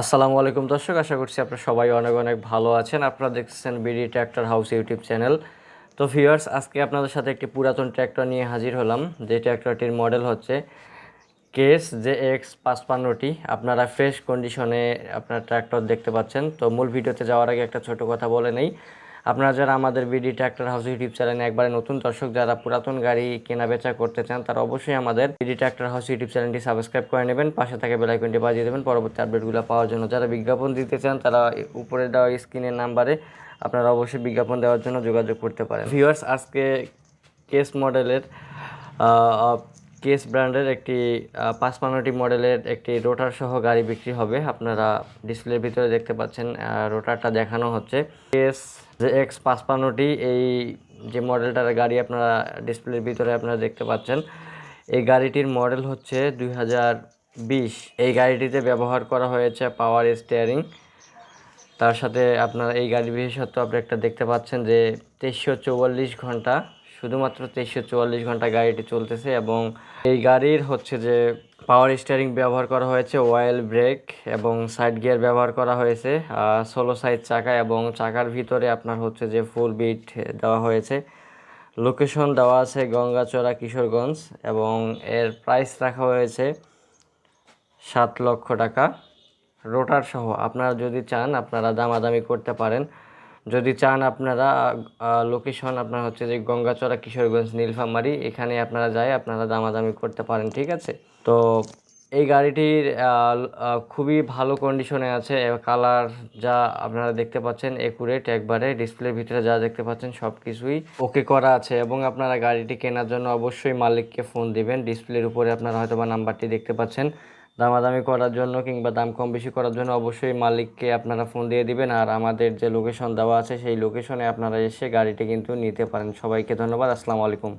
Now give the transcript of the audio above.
আসসালামু আলাইকুম দর্শক, আশা করছি আপনারা সবাই অনেক অনেক ভালো আছেন। আপনারা দেখছেন BD tractor house YouTube channel. তো ভিউয়ার্স, আজকে আপনাদের সাথে একটি পুরাতন ট্র্যাক্টর নিয়ে হাজির হলাম। যে ট্র্যাক্টরটির মডেল হচ্ছে কেস জে এক্স পাঁচপান্নটি। আপনারা ফ্রেশ কন্ডিশনে আপনার ট্র্যাক্টর দেখতে পাচ্ছেন। তো মূল ভিডিওতে যাওয়ার আগে একটা ছোট কথা বলে নেই। আপনারা যারা আমাদের বিডি ট্র্যাক্টর হাউস ইউটিউব চ্যানেলে একবারে নতুন দর্শক, যারা পুরাতন গাড়ি কেনা বেচা করতে চান, তারা অবশ্যই আমাদের বিডি ট্র্যাক্টর হাউস ইউটিউব চ্যানেলটি সাবস্ক্রাইব করে নেবেন। পাশে থাকে বেলাইকনটি বাজিয়ে দেবেন। পরবর্তী আপডেটগুলো পাওয়ার জন্য যারা বিজ্ঞাপন দিতে চান, তারা উপরে দেওয়া স্ক্রিনের নাম্বারে আপনারা অবশ্যই বিজ্ঞাপন দেওয়ার জন্য যোগাযোগ করতে পারেন। ভিউয়ার্স আজকে কেস মডেলের কেস ব্র্যান্ডের একটি পাঁচপান্নটি মডেলের একটি রোটার সহ গাড়ি বিক্রি হবে। আপনারা ডিসপ্লের ভিতরে দেখতে পাচ্ছেন রোটারটা দেখানো হচ্ছে। কেস যে এক্স পাঁচপান্নটি, এই যে মডেলটার গাড়ি আপনারা ডিসপ্লের ভিতরে আপনারা দেখতে পাচ্ছেন, এই গাড়িটির মডেল হচ্ছে দুই হাজার বিশ। এই গাড়িটিতে ব্যবহার করা হয়েছে পাওয়ার স্টিয়ারিং। তার সাথে আপনার এই গাড়ির বিশেষত্ব আপনি একটা দেখতে পাচ্ছেন যে তেইশশো ঘণ্টা শুধুমাত্র তেইশশো চুয়াল্লিশ ঘণ্টা গাড়িটি চলতেছে এবং এই গাড়ির হচ্ছে যে পাওয়ার স্টিয়ারিং ব্যবহার করা হয়েছে অয়েল ব্রেক এবং সাইড গিয়ার ব্যবহার করা হয়েছে ষোলো সাইজ চাকা এবং চাকার ভিতরে আপনার হচ্ছে যে ফুল বিট দেওয়া হয়েছে। লোকেশন দেওয়া আছে গঙ্গাচড়া, কিশোরগঞ্জ এবং এর প্রাইস রাখা হয়েছে সাত লক্ষ টাকা। রোটার সহ, আপনারা যদি চান, আপনারা দামাদামি করতে পারেন। যদি চান আপনারা লোকেশন আপনার হচ্ছে যে গঙ্গাচড়া কিশোরগঞ্জ, নীলফামারি, এখানে আপনারা যায় আপনারা দামাদামি করতে পারেন, ঠিক আছে? তো এই গাড়িটির খুবই ভালো কন্ডিশনে আছে। কালার যা আপনারা দেখতে পাচ্ছেন একুরেট একবারে ডিসপ্লের ভিতরে যা দেখতে পাচ্ছেন সব কিছুই ওকে করা আছে এবং আপনারা গাড়িটি কেনার জন্য অবশ্যই মালিককে ফোন দিবেন। ডিসপ্লের উপরে আপনারা হয়তো বা নাম্বারটি দেখতে পাচ্ছেন। দামাদামি করার জন্য কিংবা দাম কম বেশি করার জন্য অবশ্যই মালিককে আপনারা ফোন দিয়ে দিবেন। আর আমাদের যে লোকেশন দেওয়া আছে, সেই লোকেশনে আপনারা এসে গাড়িটি কিন্তু নিতে পারেন। সবাইকে ধন্যবাদ। আসসালামু আলাইকুম।